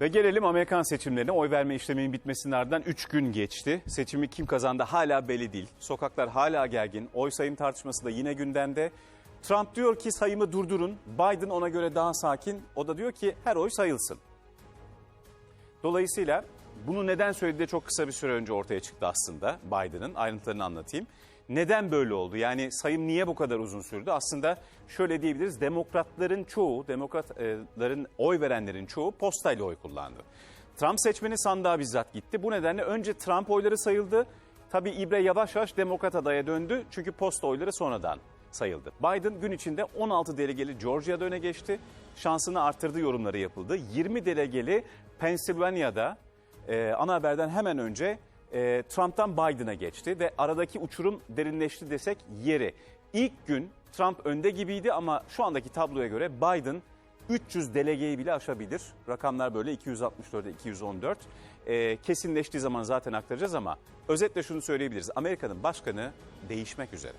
Ve gelelim Amerikan seçimlerine. Oy verme işleminin bitmesinin ardından 3 gün geçti. Seçimi kim kazandı hala belli değil. Sokaklar hala gergin. Oy sayım tartışması da yine gündemde. Trump diyor ki sayımı durdurun. Biden ona göre daha sakin. O da diyor ki her oy sayılsın. Dolayısıyla bunu neden söylediği çok kısa bir süre önce ortaya çıktı aslında Biden'ın. Ayrıntılarını anlatayım. Neden böyle oldu? Yani sayım niye bu kadar uzun sürdü? Aslında şöyle diyebiliriz. Demokratların çoğu, demokratların oy verenlerin çoğu postayla oy kullandı. Trump seçmeni sandığa bizzat gitti. Bu nedenle önce Trump oyları sayıldı. Tabii İbre yavaş yavaş demokrat adaya döndü. Çünkü posta oyları sonradan sayıldı. Biden gün içinde 16 delegeli Georgia'da öne geçti. Şansını arttırdı yorumları yapıldı. 20 delegeli Pennsylvania'da e, ana haberden hemen önce e, Trump'tan Biden'a geçti ve aradaki uçurum derinleşti desek yeri. İlk gün Trump önde gibiydi ama şu andaki tabloya göre Biden 300 delegeyi bile aşabilir. Rakamlar böyle 264'e 214. E, kesinleştiği zaman zaten aktaracağız ama özetle şunu söyleyebiliriz. Amerika'nın başkanı değişmek üzere.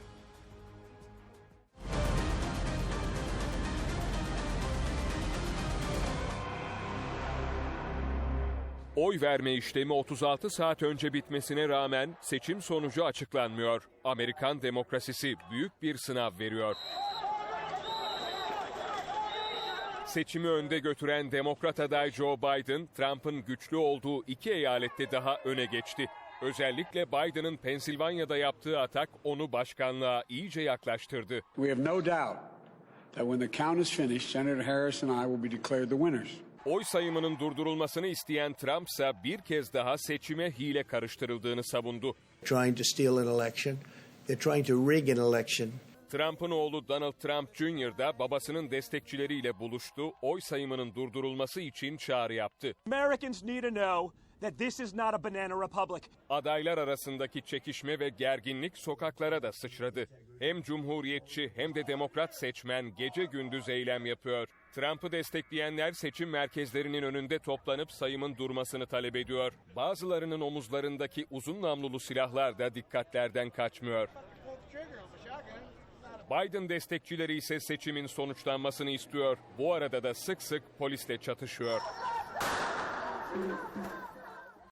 Oy verme işlemi 36 saat önce bitmesine rağmen seçim sonucu açıklanmıyor. Amerikan demokrasisi büyük bir sınav veriyor. Seçimi önde götüren demokrat aday Joe Biden, Trump'ın güçlü olduğu iki eyalette daha öne geçti. Özellikle Biden'ın Pensilvanya'da yaptığı atak onu başkanlığa iyice yaklaştırdı. We have no doubt that when the count is finished, Senator Harris and I will be declared the winners. Oy sayımının durdurulmasını isteyen Trump ise bir kez daha seçime hile karıştırıldığını savundu. trying to steal an election. They're trying to rig an election. Trump'ın oğlu Donald Trump Jr. da babasının destekçileriyle buluştu, oy sayımının durdurulması için çağrı yaptı. Americans need to know that this is not a banana republic. Adaylar arasındaki çekişme ve gerginlik sokaklara da sıçradı. Hem cumhuriyetçi hem de demokrat seçmen gece gündüz eylem yapıyor. Trump'ı destekleyenler seçim merkezlerinin önünde toplanıp sayımın durmasını talep ediyor. Bazılarının omuzlarındaki uzun namlulu silahlar da dikkatlerden kaçmıyor. Biden destekçileri ise seçimin sonuçlanmasını istiyor. Bu arada da sık sık polisle çatışıyor.